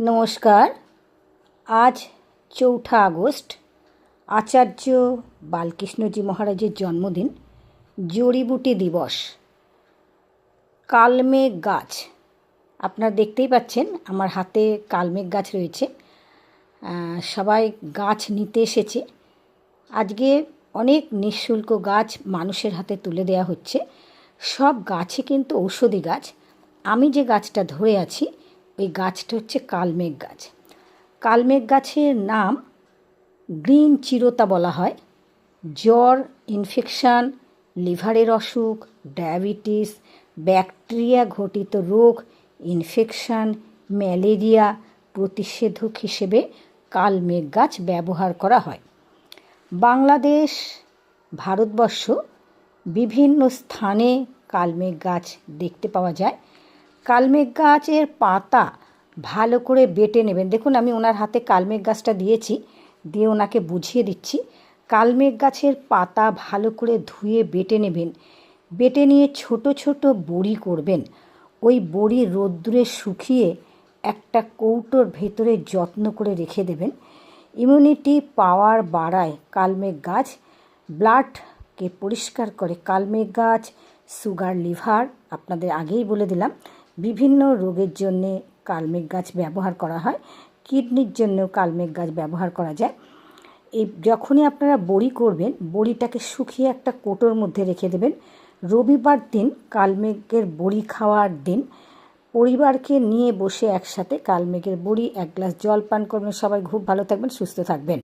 নমস্কার। আজ চৌঠা আগস্ট। আচার্য বালকৃষ্ণজি মহারাজের জন্মদিন, জড়িবুটি দিবস। কালমেঘ গাছ। আপনারা দেখতেই পাচ্ছেন, আমার হাতে কালমেঘ গাছ রয়েছে। সবাই গাছ নিতে এসেছে। আজকে অনেক নিঃশুল্ক গাছ মানুষের হাতে তুলে দেওয়া হচ্ছে। সব গাছই কিন্তু ঔষধি গাছ। আমি যে গাছটা ধরে আছি ওই গাছটা হচ্ছে কালমেঘ গাছ। কালমেঘ গাছের নাম গ্রিন চিরতা বলা হয়। জ্বর ইনফেকশান লিভারের অসুখ ডায়াবেটিস ব্যাকটেরিয়া ঘটিত রোগ ইনফেকশান ম্যালেরিয়া প্রতিষেধক হিসেবে কালমেঘ গাছ ব্যবহার করা হয়। বাংলাদেশ, ভারতবর্ষ বিভিন্ন স্থানে কালমেঘ গাছ দেখতে পাওয়া যায়। কালমেঘ গাছের পাতা ভালো করে বেটে নেবেন। দেখুন, আমি ওনার হাতে কালমেঘ গাছটা দিয়েছি, দিয়ে ওনাকে বুঝিয়ে দিচ্ছি। কালমেঘ গাছের পাতা ভালো করে ধুয়ে বেটে নেবেন। বেটে নিয়ে ছোট ছোট বড়ি করবেন। ওই বড়ি রোদ্দুরে শুকিয়ে একটা কৌটোর ভেতরে যত্ন করে রেখে দেবেন। ইমিউনিটি পাওয়ার বাড়ায় কালমেঘ গাছ ব্লাডকে পরিষ্কার করে। কালমেঘ গাছ, সুগার, লিভার, আপনাদের আগেই বলে দিলাম। বিভিন্ন রোগের জন্যে কালমেঘ গাছ ব্যবহার করা হয়। কিডনির জন্যও কালমেঘ গাছ ব্যবহার করা যায়। এই যখনই আপনারা বড়ি করবেন, বড়িটাকে শুকিয়ে একটা কোটোর মধ্যে রেখে দেবেন। রবিবার দিন কালমেঘের বড়ি খাওয়ার দিন পরিবারকে নিয়ে বসে একসাথে কালমেঘের বড়ি, এক গ্লাস জল পান করবেন। সবাই খুব ভালো থাকবেন, সুস্থ থাকবেন।